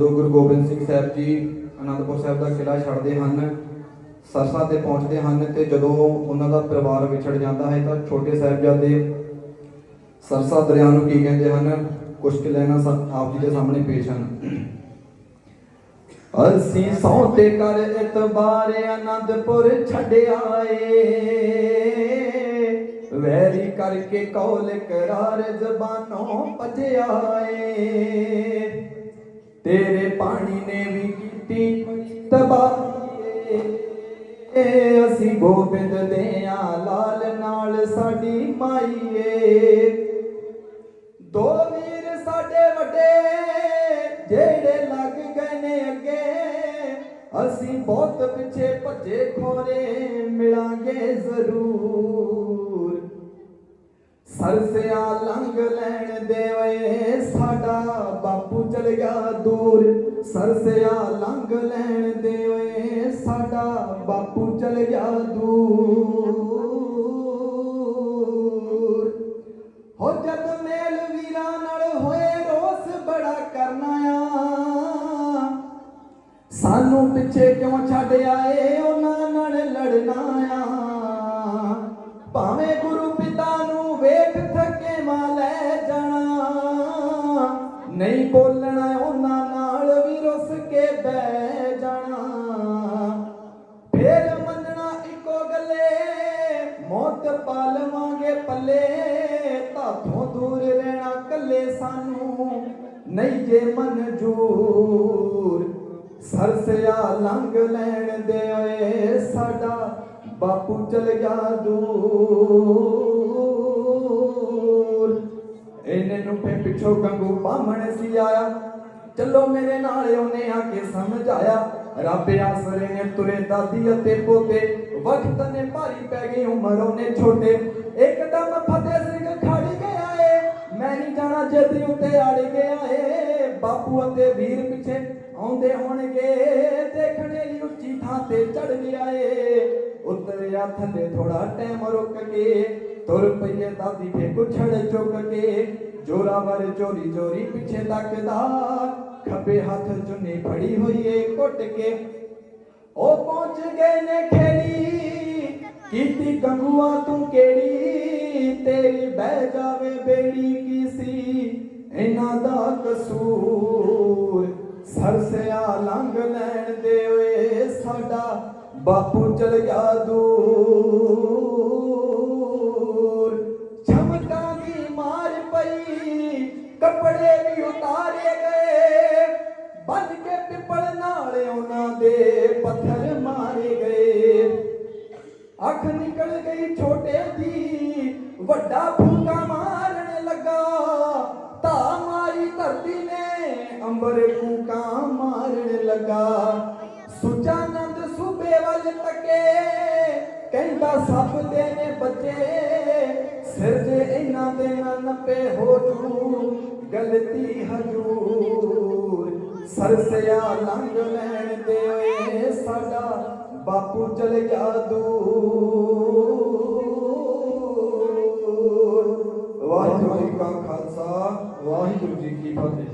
ਜੋ ਗੁਰੂ ਗੋਬਿੰਦ ਸਿੰਘ ਸਾਹਿਬ ਜੀ ਅਨੰਦਪੁਰ ਸਾਹਿਬ ਦਾ ਕਿਲਾ ਛੱਡਦੇ ਹਨ, ਸਰਸਾ ਤੇ ਪਹੁੰਚਦੇ ਹਨ ਤੇ ਜਦੋਂ ਉਹਨਾਂ ਦਾ ਪਰਿਵਾਰ ਵਿਛੜ ਜਾਂਦਾ ਹੈ ਤਾਂ ਛੋਟੇ ਸਾਹਿਬਜ਼ਾਦੇ ਸਰਸਾ ਦਰਿਆ ਨੂੰ ਕੀ ਕਹਿੰਦੇ ਹਨ? ਕੁਝ ਕਿ ਲੈਣਾ ਆਪ ਜੀ ਦੇ ਸਾਹਮਣੇ ਪੇਸ਼ ਹਨ। ਅਸੀਂ ਸੌ ਕਰ ਇਤਬਾਰ ਆਨੰਦਪੁਰ ਛੱਡਿਆ ਏ। ਵੈਰੀ ਕਰਕੇ ਕੌਲ ਕਰਾਰ ਜ਼ਬਾਨੋਂ ਭਜਿਆ ਏ। ਤੇਰੇ ਪਾਣੀ ਨੇ ਵੀ ਕੀਤੀ ਤਬਾਹੀ ਏ ਅਸੀਂ ਗੋਬਿੰਦ ਦੇ ਆ, ਲਾਲ ਨਾਲ ਸਾਡੀ ਮਾਈਏ। ਦੋ ਵੀਰ ਸਾਡੇ ਵੱਡੇ, ਜਿਹੜੇ ਲੱਗ ਗਏ ਨੇ ਅੱਗੇ। ਅਸੀਂ ਬਹੁਤ ਪਿੱਛੇ ਭੱਜੇ, ਖੋਰੇ ਮਿਲਾਂਗੇ ਜ਼ਰੂਰ। ਸਰਸਿਆ ਲੰਘ ਲੈਣ ਦੇਵੇ ਸਾਡਾ ਬਾਪੂ ਚਲ ਗਿਆ। ਸਰਸਿਆ ਲੰਘ ਲੈਣ ਦੇ ਓਏ ਸਾਡਾ ਬਾਪੂ ਚਲ ਗਿਆ ਦੂਰ। ਹੋ ਜਦ ਮੇਲ ਵੀਰਾਂ ਨਾਲ ਹੋਏ ਰੋਸ ਬੜਾ ਕਰਨਾ ਆ। ਸਾਨੂੰ ਪਿੱਛੇ ਕਿਉਂ ਛੱਡ ਆਏ, ਉਹਨਾਂ ਨਾਲ ਲੜਨਾ ਆ। ਭਾਵੇਂ ਗੁਰੂ ਪਿਤਾ ਨੂੰ ਵੇਖ ਥੱਕੇ ਮਾ ਲੈ ਜਾਣਾ, ਨਹੀਂ ਬੋਲਣਾ ਉਹਨਾਂ ਬਹਿ ਜਾਣਾ। ਫੇਰ ਮੰਨਣਾ ਇੱਕੋ ਗੱਲੇ, ਮੌਤ ਪਾ ਲਵਾਂਗੇ ਪੱਲੇ। ਧਾਥੋਂ ਦੂਰ ਰਹਿਣਾ ਕੱਲੇ ਸਾਨੂੰ, ਨਹੀਂ ਜੇ ਮਨਜੂਰ ਸਰਸਿਆ ਲੰਘ ਲੈਣ ਦੇ ਓਏ ਸਾਡਾ ਬਾਪੂ ਚਲ ਗਿਆ ਦੂਰ। ਇਹਨੇ ਨੂੰ ਪਿੱਛੋਂ ਗੰਗੂ ਬਾਹਮਣ ਸੀ ਆਇਆ। ਚੱਲੋ ਮੇਰੇ ਨਾਲ ਉਹਨੇ ਆ ਕੇ ਸਮਝਾਇਆ। ਰੱਬ ਆਸਰੇ ਨੇ ਤੁਰੇ ਦਾਦੀ ਅਤੇ ਪੋਤੇ, ਵਕਤ ਨੇ ਭਾਰੀ ਪੈ ਗਈ ਉਮਰ ਉਹਨੇ ਛੋਟੇ। ਇੱਕਦਮ ਫਤਿਹ ਸਿੰਘ ਖੜ ਗਿਆ ਏ, ਮੈਂ ਨਹੀਂ ਜਾਣਾ ਜੱਦੀ ਉੱਤੇ ਅੜ ਗਿਆ ਏ। ਬਾਪੂ ਅਤੇ ਵੀਰ ਪਿੱਛੇ ਆਉਂਦੇ ਹੋਣਗੇ, ਦੇਖਣੇ ਲਈ ਉੱਚੀ ਥਾਂ ਤੇ ਚੜ ਗਿਆ ਏ। ਉਤਰਿਆ ਥੱਲੇ ਥੋੜਾ ਟਾਈਮ ਰੁਕ ਕੇ, ਤੁਰ ਪਈਏ ਦਾਦੀ ਫੇ ਕੁਛੜ ਚੁੱਕ ਕੇ। ਜੋਰਾਵਰ ਚੋਰੀ ਚੋਰੀ ਪਿੱਛੇ ਤੱਕਦਾ। ਖੱਬੇ ਹੱਥ ਚੁੰਨੀ ਫੜੀ ਹੋਈ ਏ ਕੁੱਟ ਕੇ। ਉਹ ਪਹੁੰਚ ਗਏ ਨੇ ਖੇੜੀ। ਕੀਤੀ ਗੰਗੂਆ, ਤੂੰ ਕਿਹੜੀ? ਤੇਰੀ ਬਹਿ ਜਾਵੇ ਬੇੜੀ ਕੀ ਇਹਨਾਂ ਦਾ ਕਸੂਰ ਸਰਸਿਆ ਲੰਘ ਲੈਣ ਦੇ ਓਏ ਸਾਡਾ ਬਾਪੂ ਚਲ ਗਿਆ ਦੂਰ। ਕੱਪੜੇ ਵੀ ਉਤਾਰੇ ਗਏ। ਬੰਨ ਕੇ ਪਿੱਪਲ ਨਾਲ ਉਹਨਾਂ ਦੇ ਪੱਥਰ ਮਾਰੇ ਗਏ। ਅੱਖ ਨਿਕਲ ਗਈ ਛੋਟੇ ਦੀ, ਵੱਡਾ ਫੂਕਾ ਮਾਰਨ ਲੱਗਾ। ਧਾ ਮਾਰੀ ਧਰਤੀ ਨੇ, ਅੰਬਰ ਫੂਕਾ ਮਾਰਨ ਲੱਗਾ। ਸੁਚਾਨੰਦ ਸੂਬੇ ਵੱਲ ਤੱਕੇ, ਕਹਿੰਦਾ ਸੱਪ ਦੇ ਨੇ ਬੱਚੇ, ਸਿਰ ਜੇ ਇਹਨਾਂ ਦੇ ਨਾ ਨੱਪੇ ਹੋ ਜੂ ਗਲਤੀ ਹਜੂਰ। ਸਰਸਿਆ ਲੰਘ ਲੈਣ ਦੇ ਓਏ ਸਾਡਾ ਬਾਪੂ ਚਲ ਗਿਆ ਦੂਰ। ਵਾਹਿਗੁਰੂ ਜੀ ਕਾ ਖਾਲਸਾ, ਵਾਹਿਗੁਰੂ ਜੀ ਕੀ ਫਤਿਹ।